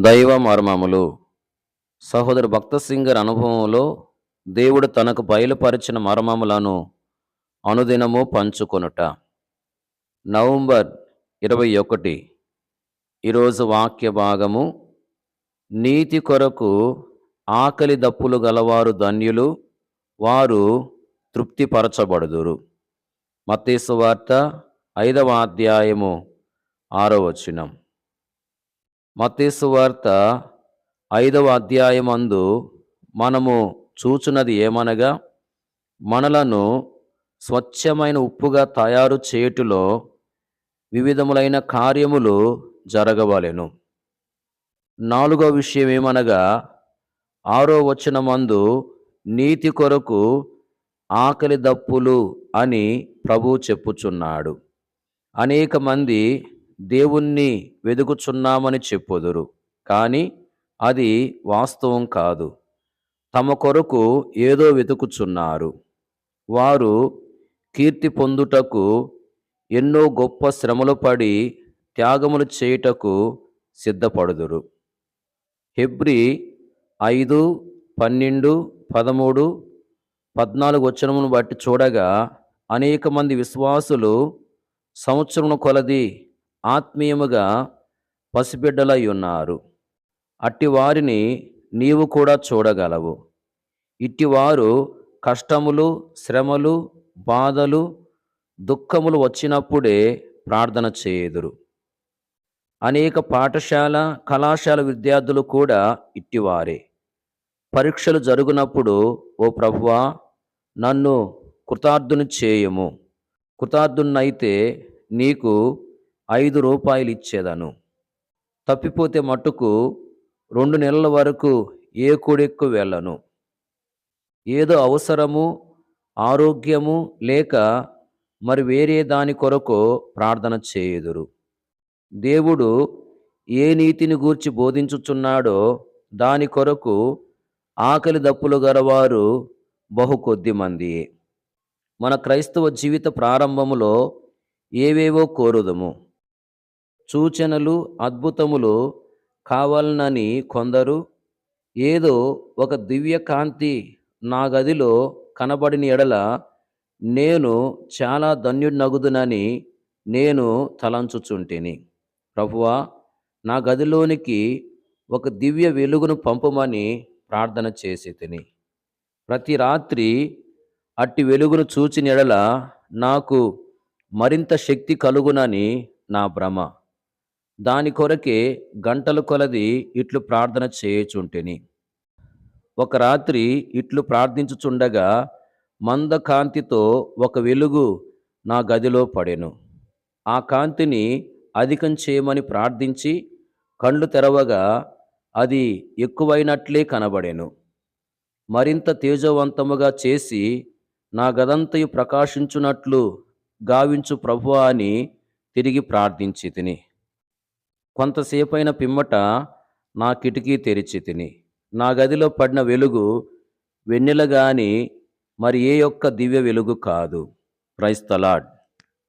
దైవ మర్మములు. సహోదరు భక్త సింగర్ అనుభవంలో దేవుడు తనకు బయలుపరిచిన మర్మములను అనుదినము పంచుకొనుట. నవంబర్ ఇరవై ఒకటి. ఈరోజు వాక్య భాగము. నీతి కొరకు ఆకలి దప్పులు గలవారు ధన్యులు వారు తృప్తిపరచబడుదురు. మత్తేసు వార్త ఐదవ అధ్యాయము ఆరో వచనం. మత్తీసు వార్త ఐదవ అధ్యాయమందు మనము చూచున్నది ఏమనగా మనలను స్వచ్ఛమైన ఉప్పుగా తయారు చేయుటలో వివిధములైన కార్యములు జరగవలెను. నాలుగో విషయం ఏమనగా ఆరో వచ్చిన మందు నీతి కొరకు ఆకలి దప్పులు అని ప్రభు చెప్పుచున్నాడు. అనేక మంది దేవుణ్ణి వెదుకుచున్నామని చెప్పుదురు. కానీ అది వాస్తవం కాదు. తమ కొరకు ఏదో వెతుకుచున్నారు. వారు కీర్తి పొందుటకు ఎన్నో గొప్ప శ్రమలు పడి త్యాగములు చేయుటకు సిద్ధపడుదురు. హెబ్రి ఐదు పన్నెండు పదమూడు పద్నాలుగు వచనమును బట్టి చూడగా అనేక మంది విశ్వాసులు సంవత్సరమును కొలది ఆత్మీయముగా పసిబిడ్డలై ఉన్నారు. అట్టి వారిని నీవు కూడా చూడగలవు. ఇట్టివారు కష్టములు శ్రమలు బాధలు దుఃఖములు వచ్చినప్పుడే ప్రార్థన చేయుదురు. అనేక పాఠశాల కళాశాల విద్యార్థులు కూడా ఇట్టివారే పరీక్షలు జరుగునప్పుడు ఓ ప్రభువా నన్ను కృతార్థుని చేయము. కృతార్థున్నైతే నీకు ఐదు రూపాయలు ఇచ్చేదను తప్పిపోతే మట్టుకు రెండు నెలల వరకు ఏ కూడెక్కు వెళ్ళను. ఏదో అవసరము ఆరోగ్యము లేక మరి వేరే దాని కొరకు ప్రార్థన చేయుదురు. దేవుడు ఏ నీతిని గూర్చి బోధించుచున్నాడో దాని కొరకు ఆకలి దప్పులు గలవారు బహు కొద్ది మంది. మన క్రైస్తవ జీవిత ప్రారంభములో ఏవేవో కోరుదము. సూచనలు అద్భుతములు కావాలనని కొందరు ఏదో ఒక దివ్య కాంతి నా గదిలో కనబడిన ఎడల నేను చాలా ధన్యుడినగుదునని నేను తలంచుచుంటిని. ప్రభువా నా గదిలోనికి ఒక దివ్య వెలుగును పంపమని ప్రార్థన చేసి తిని ప్రతి రాత్రి అట్టి వెలుగును చూచిన ఎడల నాకు మరింత శక్తి కలుగునని నా భ్రమ. దాని కొరకే గంటల కొలది ఇట్లు ప్రార్థన చేయుచుంటేని. ఒక రాత్రి ఇట్లు ప్రార్థించుచుండగా మంద కాంతితో ఒక వెలుగు నా గదిలో పడెను. ఆ కాంతిని అధికం చేయమని ప్రార్థించి కళ్ళు తెరవగా అది ఎక్కువైనట్లే కనబడెను. మరింత తేజవంతముగా చేసి నా గదంతయు ప్రకాశించునట్లు గావించు ప్రభువా అని తిరిగి ప్రార్థించి తిని కొంతసేపైన పిమ్మట నా కిటికీ తెరిచి తిని నా గదిలో పడిన వెలుగు వెన్నెల గాని మరి ఏ యొక్క దివ్య వెలుగు కాదు. క్రైస్తలాడ్